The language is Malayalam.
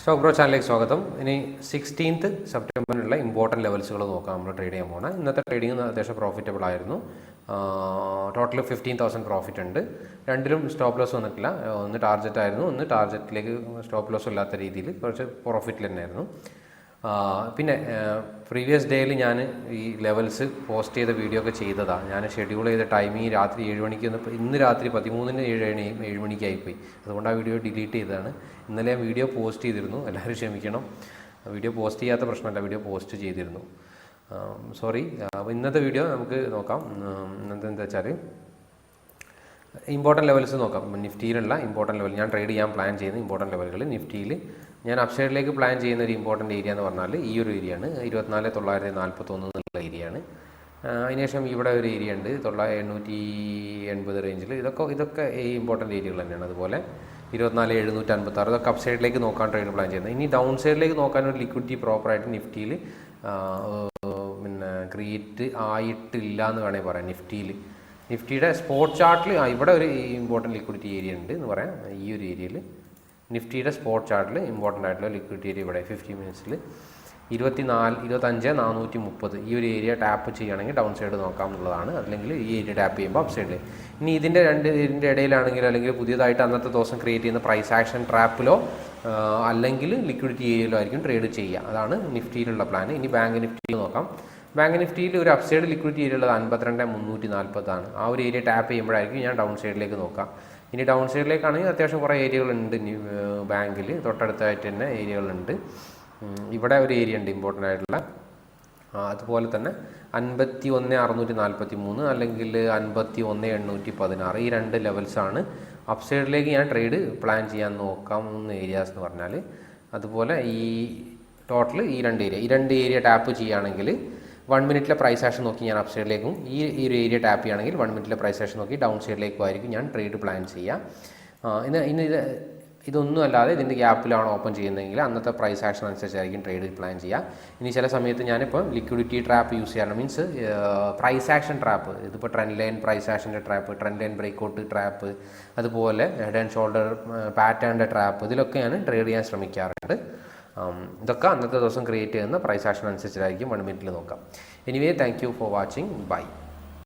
സ്റ്റോക്ക് ബ്രോ ചാനലിലേക്ക് സ്വാഗതം. ഇനി സിക്സ്റ്റീൻത്ത് സെപ്റ്റംബറിനുള്ള ഇമ്പോർട്ടന്റ് ലെവൽസുകൾ നോക്കാം. നമ്മൾ ട്രേഡ് ചെയ്യാൻ പോകണം ഇന്നത്തെ ട്രേഡിംഗ് അത്യാവശ്യം പ്രോഫിറ്റബിൾ ആയിരുന്നു. ടോട്ടൽ ഫിഫ്റ്റീൻ തൗസൻഡ് പ്രോഫിറ്റ് ഉണ്ട്. രണ്ടിലും സ്റ്റോപ്പ് ലോസ് വന്നിട്ടില്ല. ഒന്ന് ടാർജറ്റ് ആയിരുന്നു. ഒന്ന് ടാർജറ്റിലേക്ക് സ്റ്റോപ്പ് ലോസ് ഇല്ലാത്ത രീതിയിൽ കുറച്ച് പ്രോഫിറ്റിൽ തന്നെയായിരുന്നു. പിന്നെ പ്രീവിയസ് ഡേയിൽ ഞാൻ ഈ ലെവൽസ് പോസ്റ്റ് ചെയ്ത വീഡിയോ ഒക്കെ ചെയ്തതാണ് ഞാൻ ഷെഡ്യൂൾ ചെയ്ത ടൈമിങ് രാത്രി ഏഴ് മണിക്ക് ഒന്ന് ഇന്ന് രാത്രി പതിമൂന്നിന് മണി ഏഴ് മണിക്കായിപ്പോയി അതുകൊണ്ട് ആ വീഡിയോ ഡിലീറ്റ് ചെയ്തതാണ്. ഇന്നലെ ഞാൻ വീഡിയോ പോസ്റ്റ് ചെയ്തിരുന്നു. എല്ലാവരും ക്ഷമിക്കണം. വീഡിയോ പോസ്റ്റ് ചെയ്യാത്ത പ്രശ്നമല്ല വീഡിയോ പോസ്റ്റ് ചെയ്തിരുന്നു. സോറി അപ്പോൾ ഇന്നത്തെ വീഡിയോ നമുക്ക് നോക്കാം. ഇന്നത്തെ എന്താ വെച്ചാൽ ഇമ്പോർട്ടന്റ് ലെവൽസ് നോക്കാം. നിഫ്റ്റിയിലുള്ള ഇമ്പോർട്ടന്റ് ലെവൽ ഞാൻ ട്രേഡ് ചെയ്യാൻ പ്ലാൻ ചെയ്യുന്ന ഇമ്പോർട്ടന്റ് ലെവലുകൾ നിഫ്റ്റിയിൽ ഞാൻ അപ്സൈഡിലേക്ക് പ്ലാൻ ചെയ്യുന്ന ഒരു ഇമ്പോർട്ടന്റ് ഏരിയ എന്ന് പറഞ്ഞാൽ ഈ ഒരു ഏരിയ ആണ്. ഇരുപത്തിനാല് തൊള്ളായിരത്തി നാൽപ്പത്തൊന്ന് എന്നുള്ള ഏരിയ ആണ്. അതിനുശേഷം ഇവിടെ ഒരു ഏരിയ ഉണ്ട്. തൊള്ളായിരത്തി എണ്ണൂറ്റി എൺപത് റേഞ്ചിൽ ഇതൊക്കെ ഇതൊക്കെ ഈ ഇമ്പോർട്ടന്റ് ഏരിയകൾ തന്നെയാണ്. അതുപോലെ ഇരുപത്തിനാല് എഴുന്നൂറ്റി അൻപത്താറ് ഇതൊക്കെ അപ്സൈഡിലേക്ക് നോക്കാൻ ട്രേഡ് പ്ലാൻ ചെയ്യുന്നത്. ഇനി ഡൗൺ സൈഡിലേക്ക് നോക്കാൻ ഒരു ലിക്വിഡിറ്റി പ്രോപ്പറായിട്ട് നിഫ്റ്റിയിൽ പിന്നെ ക്രിയേറ്റ് ആയിട്ടില്ല എന്ന് വേണമെങ്കിൽ പറയാം. നിഫ്റ്റിയിൽ നിഫ്റ്റിയുടെ സ്പോട്ട് ചാർട്ടിൽ ഇവിടെ ഒരു ഇമ്പോർട്ടന്റ് ലിക്വിഡിറ്റി ഏരിയ ഉണ്ട് എന്ന് പറയാം. ഈ ഒരു ഏരിയയിൽ നിഫ്റ്റിയുടെ സ്പോട്ട് ചാർട്ടിൽ ഇമ്പോർട്ടന്റ് ആയിട്ടുള്ള ലിക്വിഡിറ്റി ഏരിയ ഇവിടെ ഫിഫ്റ്റി മിനിറ്റ്സിൽ ഇരുപത്തി നാല് ഇരുപത്തഞ്ച് നാനൂറ്റി മുപ്പത് ഈ ഒരു ഏരിയ ടാപ്പ് ചെയ്യുകയാണെങ്കിൽ ഡൗൺ സൈഡ് നോക്കാം എന്നുള്ളതാണ്. അല്ലെങ്കിൽ ഈ ഏരിയ ടാപ്പ് ചെയ്യുമ്പോൾ അപ്പ് സൈഡിൽ ഇനി ഇതിന്റെ രണ്ട് ഇതിന്റെ ഇടയിലാണെങ്കിൽ അല്ലെങ്കിൽ പുതിയതായിട്ട് അന്നത്തെ ദിവസം ക്രിയേറ്റ് ചെയ്യുന്ന പ്രൈസ് ആക്ഷൻ ട്രാപ്പിലോ അല്ലെങ്കിൽ ലിക്വിഡിറ്റി ഏരിയയിലോ ആയിരിക്കും ട്രേഡ് ചെയ്യുക. അതാണ് നിഫ്റ്റിയിലുള്ള പ്ലാൻ ഇനി ബാങ്ക് നിഫ്റ്റിയിൽ നോക്കാം. ബാങ്ക് നിഫ്റ്റിയിൽ ഒരു അപ്സൈഡ് സൈഡ് ലിക്വിഡിറ്റി ഏരിയ ഉള്ളത് അൻപത്തിരണ്ട് മുന്നൂറ്റി നാൽപ്പതാണ് ആ ഒരു ഏരിയ ടാപ്പ് ചെയ്യുമ്പോഴായിരിക്കും ഞാൻ ഡൗൺ സൈഡിലേക്ക് നോക്കാം. ഇനി ഡൗൺ സൈഡിലേക്കാണെങ്കിൽ അത്യാവശ്യം കുറേ ഏരിയകളുണ്ട് ബാങ്കിൽ തൊട്ടടുത്തായിട്ട് തന്നെ ഏരിയകളുണ്ട്. ഇവിടെ ഒരു ഏരിയ ഉണ്ട് ഇമ്പോർട്ടന്റ് ആയിട്ടുള്ള. അതുപോലെ തന്നെ അൻപത്തി ഒന്ന് അറുന്നൂറ്റി നാൽപ്പത്തി മൂന്ന് അല്ലെങ്കിൽ അൻപത്തി ഒന്ന് എണ്ണൂറ്റി പതിനാറ് ഈ രണ്ട് ലെവൽസാണ് അപ് സൈഡിലേക്ക് ഞാൻ ട്രേഡ് പ്ലാൻ ചെയ്യാൻ നോക്കാവുന്ന ഏരിയാസ് എന്ന് പറഞ്ഞാൽ അതുപോലെ ഈ ടോട്ടൽ ഈ രണ്ട് ഏരിയ ഈ രണ്ട് ഏരിയ ടാപ്പ് ചെയ്യുകയാണെങ്കിൽ വൺ മിനിറ്റിലെ പ്രൈസ് ആക്ഷൻ നോക്കി ഞാൻ അപ്പ് സൈഡിലേക്കും ഈ ഒരു ഏരിയ ടാപ്പ് ചെയ്യുകയാണെങ്കിൽ വൺ മിനിറ്റിലെ പ്രൈസ് ആക്ഷൻ നോക്കി ഡൗൺ സൈഡിലേക്കും ആയിരിക്കും ഞാൻ ട്രേഡ് പ്ലാൻ ചെയ്യുക. ഇന്ന് ഇന്ന് ഇത് ഇതൊന്നും അല്ലാതെ ഇതിന്റെ ഗ്യാപ്പിലാണ് ഓപ്പൺ ചെയ്യുന്നതെങ്കിൽ അന്നത്തെ പ്രൈസ് ആക്ഷൻ അനുസരിച്ചായിരിക്കും ട്രേഡ് പ്ലാൻ ചെയ്യുക. ഇനി ചില സമയത്ത് ഞാനിപ്പോൾ ലിക്വിഡിറ്റി ട്രാപ്പ് യൂസ് ചെയ്യണം മീൻസ് പ്രൈസ് ആക്ഷൻ ട്രാപ്പ് ഇതിപ്പോൾ trend line price ആക്ഷന്റെ trap trend line breakout trap അതുപോലെ ഹെഡ് ആൻഡ് ഷോൾഡർ പാറ്റേണിന്റെ ട്രാപ്പ് ഇതിലൊക്കെ ഞാൻ ട്രേഡ് ചെയ്യാൻ ശ്രമിക്കാറുണ്ട്. ഇതൊക്കെ അന്നത്തെ ദിവസം ക്രിയേറ്റ് ചെയ്യുന്ന പ്രൈസ് ആക്ഷൻ അനുസരിച്ചായിരിക്കും വൺ മിനിറ്റിൽ നോക്കാം. Anyway thank you for watching bye